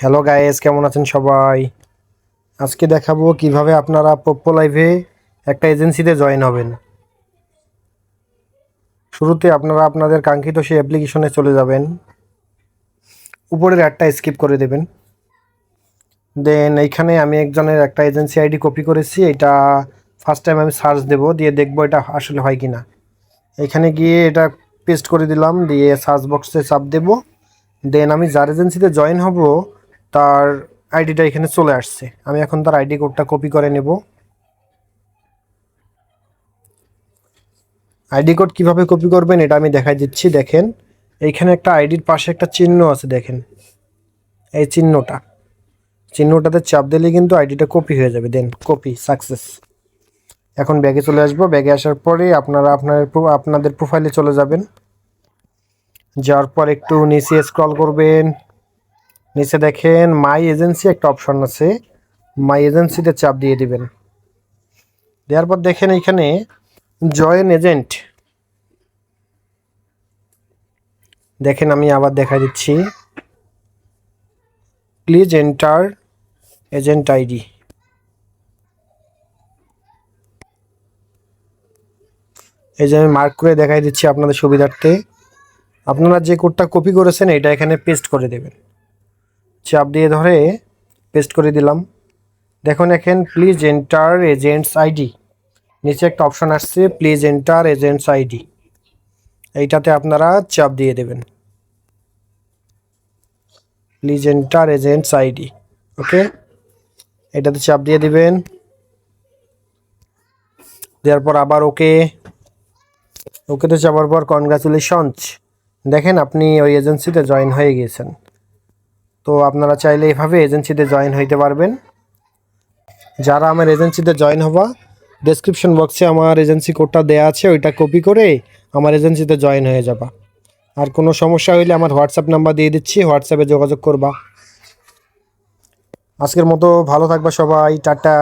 Hello guys কেমন আছেন সবাই? আজকে দেখাবো কীভাবে আপনারা পপ্পো লাইভে একটা এজেন্সিতে জয়েন হবেন। শুরুতে আপনারা আপনাদের কাঙ্ক্ষিত সেই অ্যাপ্লিকেশনে চলে যাবেন। উপরের একটা স্কিপ করে দেবেন। দেন এইখানে আমি একজনের একটা এজেন্সি আইডি কপি করেছি, এটা ফার্স্ট টাইম আমি সার্চ দেবো, দিয়ে দেখব এটা আসলে হয় কি না এখানে গিয়ে এটা পেস্ট করে দিলাম, দিয়ে সার্চ বক্সে চাপ দেবো। দেন আমি যার এজেন্সিতে জয়েন হব তার আইডিটা এখানে চলে আসছে। আমি এখন তার আইডি কোডটা কপি করে নেব। আইডি কোড কীভাবে কপি করবেন এটা আমি দেখাই দিচ্ছি, দেখেন। এইখানে একটা আইডির পাশে একটা চিহ্ন আছে, দেখেন। এই চিহ্নটা। চিহ্নটাতে চাপ দিলে কিন্তু আইডিটা কপি হয়ে যাবে। দেন কপি সাকসেস এখন ব্যাগে চলে আসব। ব্যাগে আসার পরে আপনারা আপনার আপনাদের প্রোফাইলে চলে যাবেন। যাওয়ার পর একটু নিচে স্ক্রল করবেন। নিচে দেখেন মাই এজেন্সি একটা অপশন আছে। মাই এজেন্সিতে চাপ দিয়ে দিবেন। দেওয়ার পর দেখেন এখানে জয়েন এজেন্ট দেখেন আমি আবার দেখাই দিচ্ছি। প্লিজ এন্টার এজেন্ট আইডি এই যে আমি মার্ক করে দেখাই দিচ্ছি আপনাদের সুবিধার্থে। আপনারা যে কোডটা কপি করেছেন, এটা এখানে পেস্ট করে দেবেন। চাপ দিয়ে ধরে পেস্ট করে দিলাম। দেখুন এখান প্লিজ এন্টার এজেন্টস আইডি নিচে একটা অপশন আসছে প্লিজ এন্টার এজেন্টস আইডি এইটাতে আপনারা চাপ দিয়ে দেবেন। Please enter agents ID okay এটাতে চাপ দিয়ে দিবেন। দেওয়ার পর আবার ওকে ওকেতে চাপার পর কনগ্রাচুলেশনস দেখেন আপনি ওই এজেন্সিতে জয়েন হয়ে গিয়েছেন। তো আপনারা চাইলে এভাবে এজেন্সিতে জয়েন হইতে পারবেন। যারা আমার এজেন্সিতে জয়েন হওয়া ডেসক্রিপশন বক্সে আমার এজেন্সি কোডটা দেয়া আছে, ওইটা কপি করে আমার এজেন্সিতে জয়েন হয়ে যাবা। আর কোনো সমস্যা হইলে আমার হোয়াটসঅ্যাপ নাম্বার দিয়ে দিচ্ছি, হোয়াটসঅ্যাপে যোগাযোগ করবা। আজকের মতো ভালো থাকবা সবাই, টাটা।